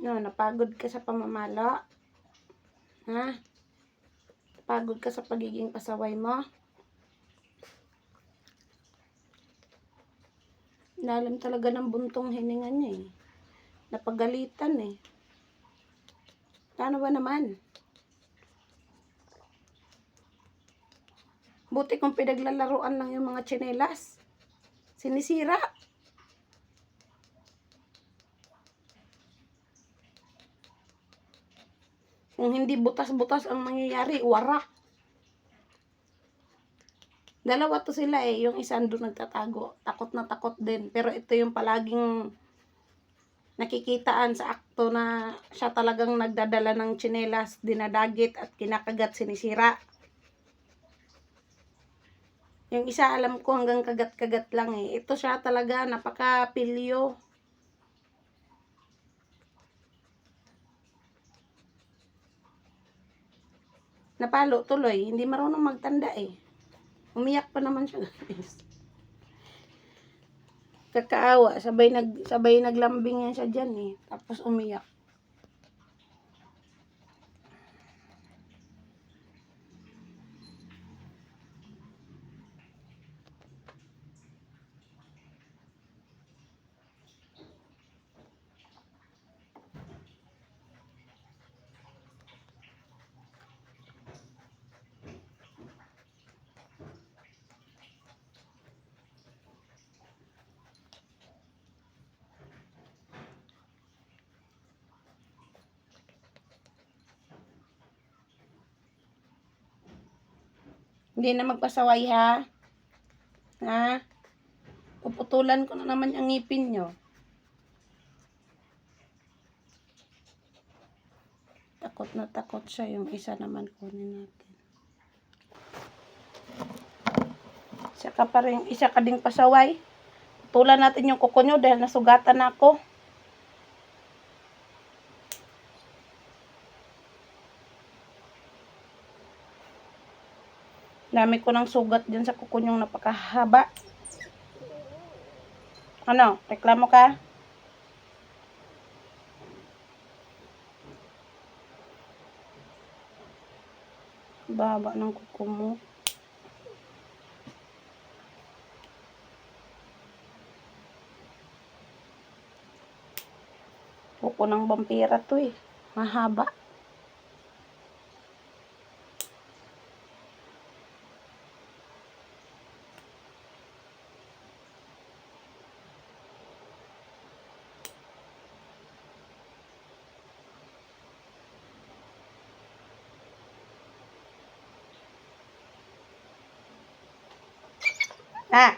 No, napagod ka sa pamamalo? Ha? Napagod ka sa pagiging pasaway mo? Lalim talaga ng buntong hininga niya eh. Napagalitan eh. Paano ba naman? Buti kung pinaglalaruan lang yung mga tsinelas. Sinisira. Kung hindi butas-butas ang mangyayari, warak. Dalawa to sila eh. Yung isa doon nagtatago. Takot na takot din. Pero ito yung palaging nakikitaan sa akto na siya talagang nagdadala ng tsinelas, dinadagit at kinakagat sinisira. Yung isa alam ko hanggang kagat-kagat lang eh. Ito siya talaga napaka-pilyo. Napalo tuloy. Hindi marunong magtanda eh. Umiyak pa naman siya. Kakaawa. Sabay, nag, sabay naglambing yan siya dyan eh. Tapos umiyak. Hindi na magpasaway ha. Ha? Puputulan ko na naman ang ngipin nyo. Takot na takot siya. Yung isa naman kunin natin. Isa ka pa rin, isa ka ding pasaway. Putulan natin yung kuko nyo dahil nasugatan na ako. Dami ko ng sugat dyan sa kuko nyong napakahaba. Ano? Reklamo ka? Baba ng kuko mo. Kuko ng vampira to eh. Mahaba. Ah.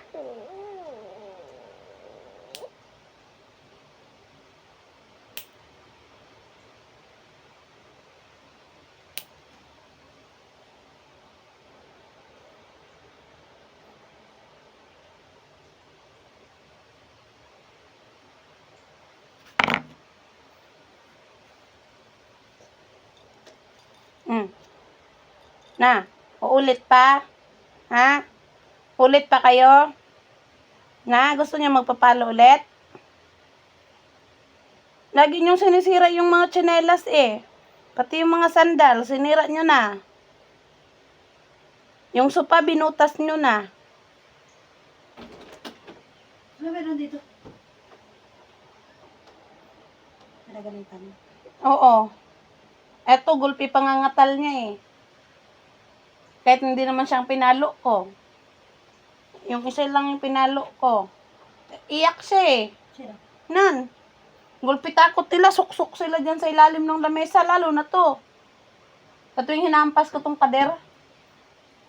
Mm. Na, uulit pa? Ha? Ulit pa kayo? Na, gusto niya magpapalo ulit? Lagi niyong sinisira yung mga tsinelas eh. Pati yung mga sandal, sinira niyo na. Yung sopa, binutas niyo na. Ano meron dito? Pinagalitan. Oo. Eto, gulpi pangangatal niya eh. Kahit hindi naman siyang pinalo ko. Yung isa lang yung pinalo ko. Iyak siya eh. Sino? Nan. Gulpi takot nila, suksok sila dyan sa ilalim ng lamesa, lalo na to. At tuwing hinampas ko tong pader,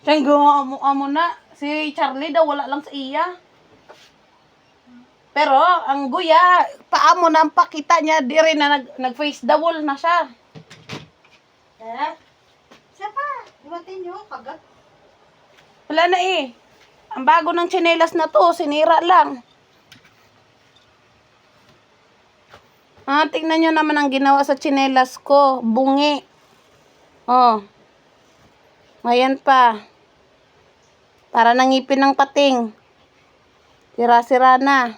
siya yung amo na. Si Charlie daw wala lang sa iya. Pero, ang guya, paamo na ang pakita niya, di rin na nag, nag-face the wall na siya. Eh? Siya pa. Iwatin nyo. Kagat. Wala na eh. Ang bago ng tsinelas na to, sinira lang. Ah, tingnan nyo naman ang ginawa sa tsinelas ko. Bungi. Oh. Ayan pa. Para nangipin ng pating. Sira-sira na.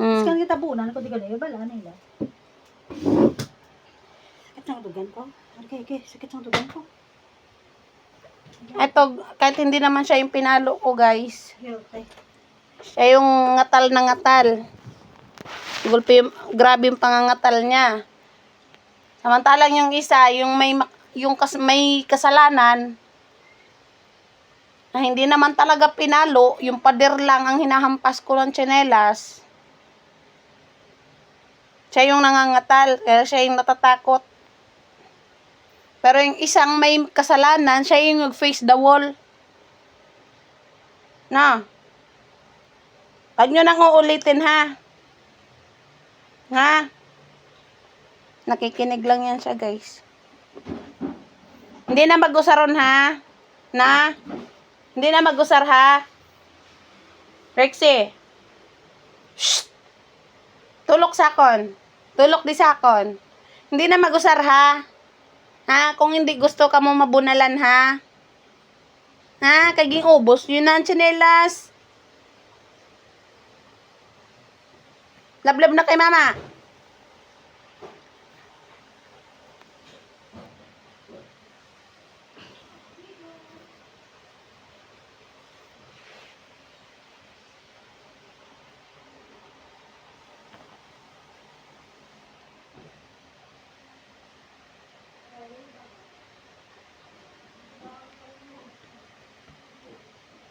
Mm. Sekarang kita buunan ko di na. Bala nila. Sakit ng dugan ko. Okay, okay. Sakit ng dugan ko. Ito, kahit hindi naman siya yung pinalo ko, guys. Siya yung ngatal na ngatal. Gulpi, grabe yung pangangatal niya. Samantalang yung isa, yung may yung kas, may kasalanan na hindi naman talaga pinalo, yung pader lang ang hinahampas ko ng tsinelas. Siya yung nangangatal, kaya siya yung natatakot. Pero yung isang may kasalanan, siya yung nag-face the wall. Na. Huwag nyo nang uulitin, ha? Ha? Nakikinig lang yan siya, guys. Hindi na mag-usaron, ha? Na? Hindi na mag-usar, ha? Rexy. Shh! Tulok sakon. Tulok di sakon. Hindi na mag-usar, ha? Ha? Kung hindi gusto ka mo mabunalan, ha? Ha? Kaging ubos. Yun na ang tsinelas. Lablab na kay mama.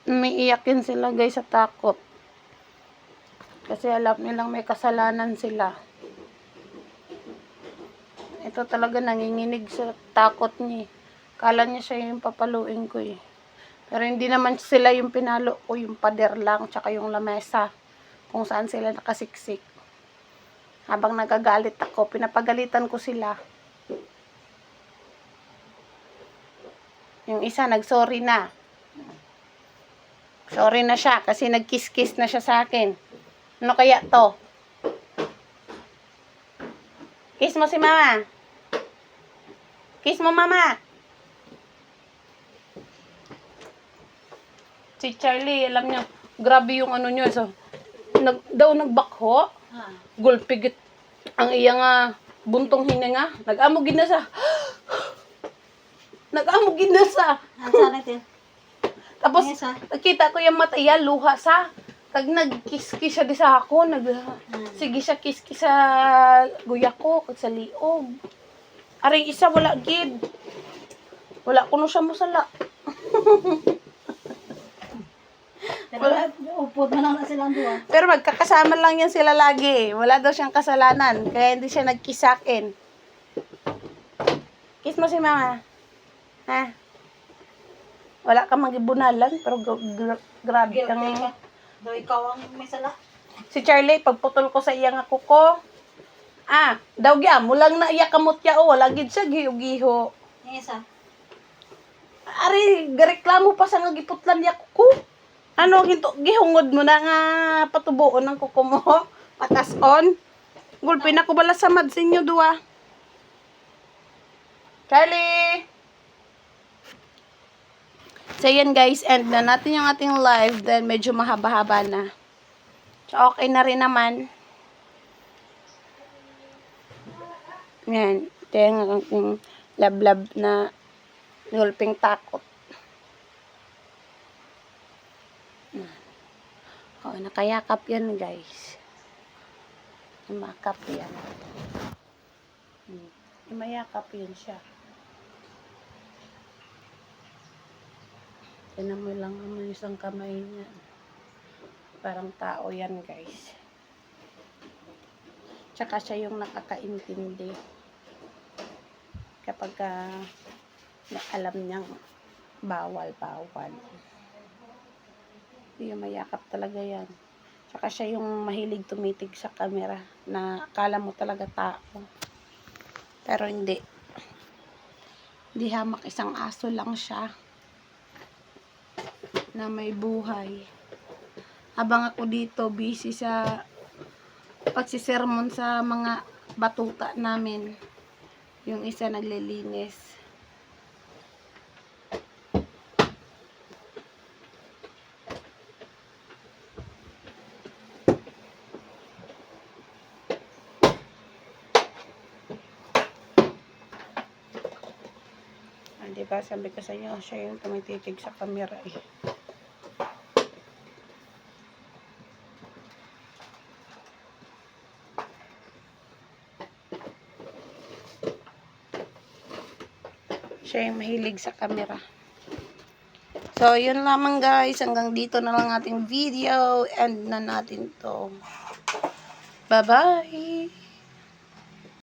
Umiiyak yun sila guys sa takot. Kasi alam nilang may kasalanan sila. Ito talaga nanginginig sa takot niya. eh. Kala niya siya yung papaluin ko eh. Pero hindi naman sila yung pinalo ko, yung pader lang, tsaka yung lamesa. Kung saan sila nakasiksik. Habang nagagalit ako, pinapagalitan ko sila. Yung isa, nagsorry na. Sorry na siya kasi nagkiss-kiss na siya sa akin. Ano kaya to? Kiss mo si mama. Kiss mo mama. Si Charlie, alam niya, grabe yung ano niya. So, nag, daw nagbakho. Gulpigit ang iya nga buntong hininga. Nag-amog na sa. Nag-amog na sa. Ito? Tapos, Yes, ah. nakita ko yung mata iya, luha sa. Kag nag-kiss-kiss siya di sa ako. Nag, sige siya kiss-kiss sa guya ko, kag sa liog. Aring isa, wala gid. Wala kuno siya musala. Wala. Upod na lang na silang duwa. Pero magkakasama lang yan sila lagi. Wala daw siyang kasalanan. Kaya hindi siya nag-kiss sa akin. Kiss mo si mama. Ha? Wala ka magibunalan, pero gra- gra- grabe Guilty kang... ka. Do ikaw ang may sala. Si Charlie, pagputol ko sa iyang ako ko, ah, daw gya, mulang na iya kamot ya, oh, wala gid siya, giho-giho. Yung isa. Ari, gareklamo pa sa nga giputlan ya ko. Ano, ginto, gihungod mo na nga patubuon ng kuko mo, patason. Gulpin ako bala sa mad sa inyo, duwa. Charlie! So, yan guys, end na natin yung ating live. Then, medyo mahaba-haba na. So, okay na rin naman. Yan. Ito yung aking lablab na gulping takot. Oh, nakayakap yan, guys. Imakap yan. Hmm. Imayakap yun siya. Tinan mo lang ang isang kamay niya. Parang tao yan, guys. Tsaka siya yung nakakaintindi. Kapag na alam niyang bawal, bawal. Yung mayakap talaga yan. Tsaka siya yung mahilig tumitig sa camera na akala mo talaga tao. Pero hindi. Hindi hamak isang aso lang siya na may buhay. Habang ako dito busy sa pagsisermon sa mga batuta namin. Yung isa naglilinis. Ah, diba, sabi ko sa inyo, siya yung tumititig sa camera eh. Siya yung mahilig sa camera. So, yun lamang guys. Hanggang dito na lang ating video. End na natin to. Bye-bye!